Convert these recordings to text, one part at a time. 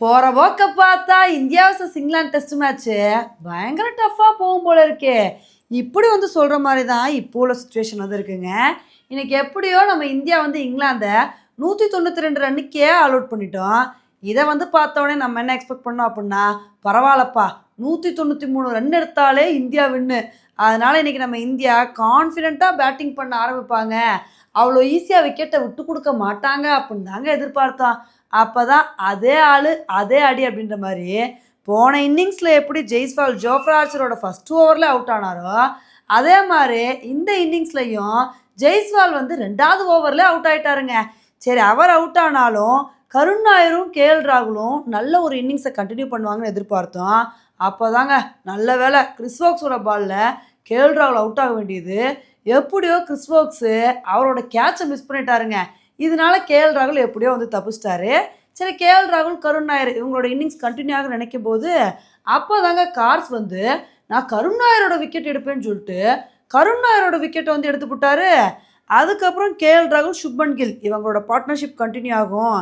போற போக்க பார்த்தா India versus England test match பயங்கர டஃப்பாக போகும் போல இருக்கே. இப்படி வந்து சொல்கிற மாதிரி தான் இப்போ உள்ள சுச்சுவேஷன் வந்து இருக்குங்க. இன்னைக்கு எப்படியோ நம்ம இந்தியா வந்து இங்கிலாந்தை நூற்றி தொண்ணூற்றி ரெண்டு ரன்னுக்கே ஆல் அவுட் பண்ணிட்டோம். இதை வந்து பார்த்தோடனே நம்ம என்ன எக்ஸ்பெக்ட் பண்ணோம் அப்படின்னா பரவாயில்லப்பா நூற்றி தொண்ணூற்றி மூணு ரன் எடுத்தாலே இந்தியா வின்னு அதனால் இன்றைக்கி நம்ம இந்தியா கான்ஃபிடெண்ட்டாக பேட்டிங் பண்ண ஆரம்பிப்பாங்க. அவ்வளோ ஈஸியாக விக்கெட்டை விட்டு கொடுக்க மாட்டாங்க அப்படின்னு தாங்க எதிர்பார்த்தோம். அப்போ தான் அதே ஆள் அதே அடி அப்படின்ற மாதிரி போன இன்னிங்ஸில் எப்படி ஜெய்ஸ்வால் ஜோஃப்ரா ஆர்ச்சரோட ஃபஸ்ட் ஓவரில் அவுட் ஆனாரோ அதே மாதிரி இந்த இன்னிங்ஸ்லையும் ஜெய்ஸ்வால் வந்து ரெண்டாவது ஓவரில் அவுட் ஆகிட்டாருங்க சரி அவர் அவுட் ஆனாலும் கருண் நாயரும் கே எல் ராகுலும் நல்ல ஒரு இன்னிங்ஸை கண்டினியூ பண்ணுவாங்கன்னு எதிர்பார்த்தோம். அப்போ தாங்க நல்ல வேலை கிறிஸ்வாக்ஸோட பாலில் கே எல் ராகுல் அவுட் ஆக வேண்டியது. எப்படியோ கிறிஸ்வோக்ஸு அவரோட கேட்சை மிஸ் பண்ணிட்டாருங்க. இதனால கேஎல் ராகுல் எப்படியோ வந்து தப்பிச்சிட்டாரு. சரி கேஎல் ராகுல் கருண் நாயர் இவங்களோட இன்னிங்ஸ் கண்டினியூ ஆக நினைக்கும் போது அப்போ தாங்க கார்ஸ் வந்து நான் கருண் நாயரோட விக்கெட் எடுப்பேன்னு சொல்லிட்டு கருண் நாயரோட விக்கெட்டை வந்து எடுத்து போட்டாரு. அதுக்கப்புறம் கேஎல் ராகுல் சுப்மன் கில் இவங்களோட பார்ட்னர்ஷிப் கண்டினியூ ஆகும்.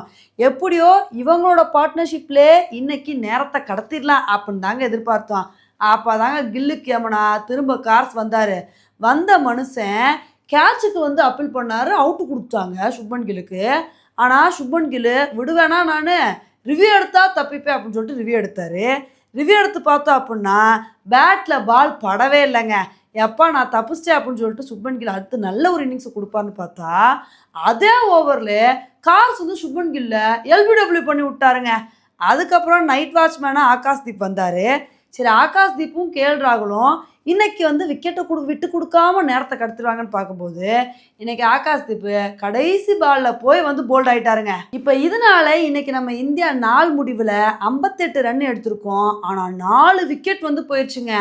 எப்படியோ இவங்களோட பார்ட்னர்ஷிப்லே இன்னைக்கு நேரத்தை கடத்திடலாம் அப்படின்னு தாங்க எதிர்பார்த்தோம். அப்போ தாங்க கில்லு கேமனா திரும்ப கார்ஸ் வந்தார். வந்த மனுஷன் கேட்சுக்கு வந்து அப்பீல் பண்ணார் அவுட்டு கொடுத்தாங்க சுப்மன் கில்லுக்கு. ஆனால் சுப்மன் கில்லு விடுவேனா நான்? ரிவ்யூ எடுத்தா தப்பிப்பேன் அப்படின்னு சொல்லிட்டு ரிவ்யூ எடுத்தார். ரிவ்யூ எடுத்து பார்த்தோம் அப்படின்னா பேட்டில் பால் படவே இல்லைங்க. எப்பா நான் தப்பிச்சிட்டேன் அப்படின்னு சொல்லிட்டு சுப்மன் கில் அடுத்து நல்ல ஒரு இன்னிங்ஸை கொடுப்பான்னு பார்த்தா அதே ஓவரில் கார்ஸ் வந்து சுப்மன் கில்ல எல்பிடபிள்யூ பண்ணி விட்டாருங்க. அதுக்கப்புறம் நைட் வாட்ச்மேனாக ஆகாஷ்தீப் வந்தார். சரி ஆகாஷ் தீப்பும் கேஎல் ராகுலும் இன்னைக்கு வந்து விக்கெட்டை கொடு விட்டு கொடுக்காம நேரத்தை கடத்திடுவாங்கன்னு பார்க்கும்போது இன்னைக்கு ஆகாஷ் தீப்பு கடைசி பாலில் போய் வந்து போல்ட் ஆயிட்டாருங்க. இப்போ இதனால இன்னைக்கு நம்ம இந்தியா நாள் முடிவில் ஐம்பத்தெட்டு ரன் எடுத்திருக்கோம். ஆனால் நாலு விக்கெட் வந்து போயிடுச்சுங்க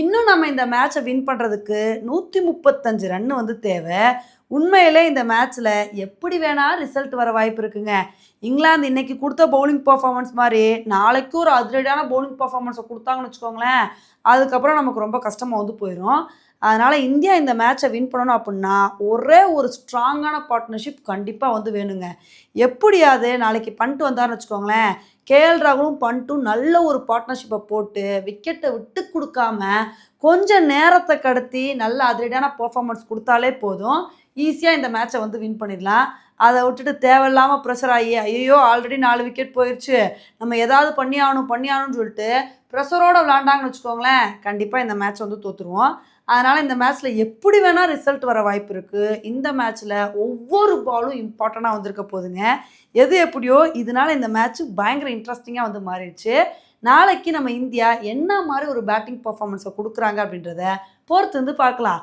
இன்னும் நம்ம இந்த மேட்சை வின் பண்ணுறதுக்கு நூற்றி முப்பத்தஞ்சு ரன் வந்து தேவை. உண்மையிலே இந்த மேட்ச்சில் எப்படி வேணால் ரிசல்ட் வர வாய்ப்பு இருக்குங்க. இங்கிலாந்து இன்னைக்கு கொடுத்த பவுலிங் பர்ஃபார்மன்ஸ் மாதிரி நாளைக்கு ஒரு அதிரடியான பவுலிங் பர்ஃபார்மன்ஸை கொடுத்தாங்கன்னு வச்சுக்கோங்களேன் அதுக்கப்புறம் நமக்கு ரொம்ப கஷ்டமாக வந்து போயிடும் அதனால் இந்தியா இந்த மேட்சை வின் பண்ணணும் அப்படின்னா ஒரே ஒரு ஸ்ட்ராங்கான பார்ட்னர்ஷிப் கண்டிப்பாக வந்து வேணுங்க. எப்படியாவது நாளைக்கு பண்ணிட்டு வந்தார்னு வச்சுக்கோங்களேன் கேஎல் ராகுலும் பண்ட்டும் நல்ல ஒரு பார்ட்னர்ஷிப்பை போட்டு விக்கெட்டை விட்டு கொடுக்காம கொஞ்சம் நேரத்தை கடத்தி நல்ல அதிரடியான பர்ஃபார்மன்ஸ் கொடுத்தாலே போதும். ஈஸியாக இந்த மேட்சை வந்து வின் பண்ணிடலாம். அதை விட்டுட்டு தேவையில்லாமல் ப்ரெஷர் ஆகி ஐயோ ஆல்ரெடி நாலு விக்கெட் போயிடுச்சு நம்ம ஏதாவது பண்ணி ஆகணும் பண்ணி ஆகணும்னு சொல்லிட்டு ப்ரெஷரோடு விளாண்டாங்கன்னு வச்சுக்கோங்களேன் கண்டிப்பாக இந்த மேட்ச் வந்து தோற்றுருவோம் அதனால் இந்த மேட்ச்சில் எப்படி வேணால் ரிசல்ட் வர வாய்ப்பு இருக்குது இந்த மேட்ச்சில் ஒவ்வொரு பாலும் இம்பார்ட்டண்ட்டாக வந்திருக்க போதுங்க எது எப்படியோ இதனால இந்த மேட்ச்சு பயங்கர இன்ட்ரெஸ்டிங்காக வந்து மாறிடுச்சு. நாளைக்கு நம்ம இந்தியா என்ன மாதிரி ஒரு பேட்டிங் பர்ஃபார்மன்ஸை கொடுக்குறாங்க அப்படின்றத பொறுத்து வந்து பார்க்கலாம்.